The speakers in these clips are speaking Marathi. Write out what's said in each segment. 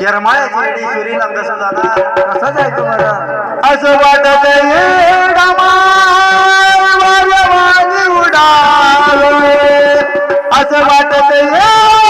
या रमाळ्या येडेश्वरीला कसं जाणार कसं जायचं मला असं वाटत असं वाटत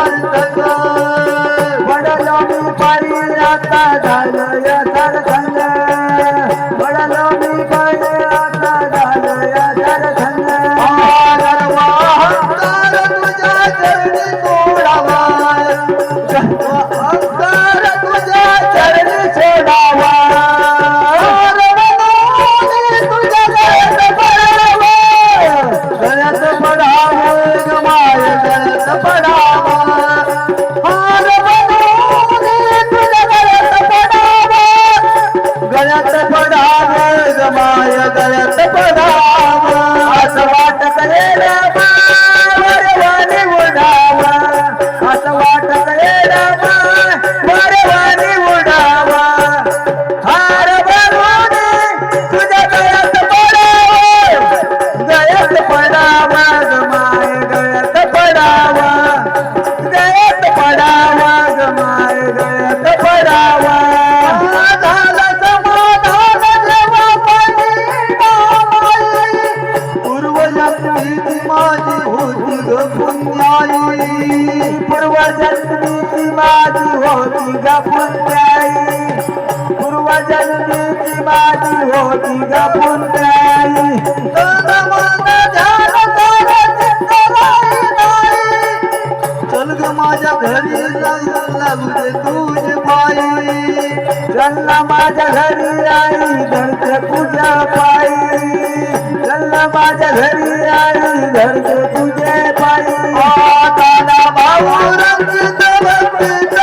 जननीची माझी होती चल ग माझ्या घरी लागले तुझे बाई चलना माझ्या घरी आई घरचे तुझ्या पायी. चलना माझ्या घरी आई घरचे तुझे पायी. भाऊ रंग